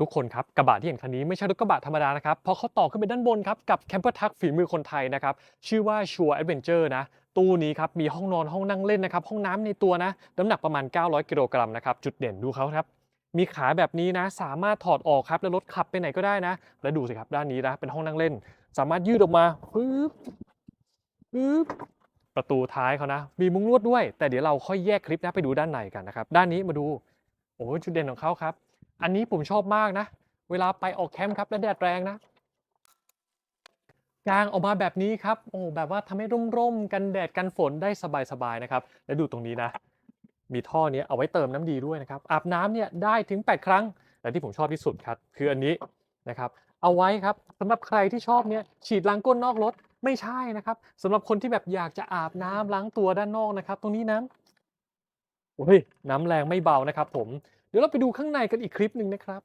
ทุกคนครับกระบะที่เห็นคันนี้ไม่ใช่รถกระบะธรรมดานะครับเพราะเขาต่อขึ้นไปด้านบนครับกับแคมเปอร์ทักฝีมือคนไทยนะครับชื่อว่าชัวร์แอดเวนเจอร์นะตู้นี้ครับมีห้องนอนห้องนั่งเล่นนะครับห้องน้ำในตัวนะน้ำหนักประมาณ 900 กิโลกรัมนะครับจุดเด่นดูเขาครับมีขาแบบนี้นะ สามารถถอดออกครับแล้วรถขับไปไหนก็ได้นะ แล้วดูสิครับด้านนี้นะเป็นห้องนั่งเล่น สามารถยืดออกมาปึ๊บปึ๊บประตูท้ายเขานะ มีมุ้งลวดด้วย แต่เดี๋ยวเราค่อยแยกคลิปนะไปดูด้านในกันนะครับ ด้านนี้มาดูโอ้จุดเด่นของเขาครับ อันนี้ผมชอบมากนะ เวลาไปออกแคมป์ครับ และแดดแรงนะกางออกมาแบบนี้ครับ โอ้แบบว่าทำให้ร่มๆ กันแดดกันฝนได้สบายๆนะครับ แล้วดูตรงนี้นะ มีท่อเนี้ยเอาไว้เติมน้ำดีด้วยนะครับ อาบน้ำเนี่ยได้ถึง 8 ครั้ง และที่ผมชอบที่สุดครับ คืออันนี้นะครับ เอาไว้ครับสำหรับใครที่ชอบเนี่ยฉีดล้างก้นนอกรถไม่ใช่นะครับสำหรับคนที่แบบอยากจะอาบน้ำล้างตัวด้านนอกนะครับ ตรงนี้น้ำโอ้ยน้ำแรงไม่เบานะครับ ผม เดี๋ยวเราไปดูข้างในกันอีกคลิปหนึ่งนะครับ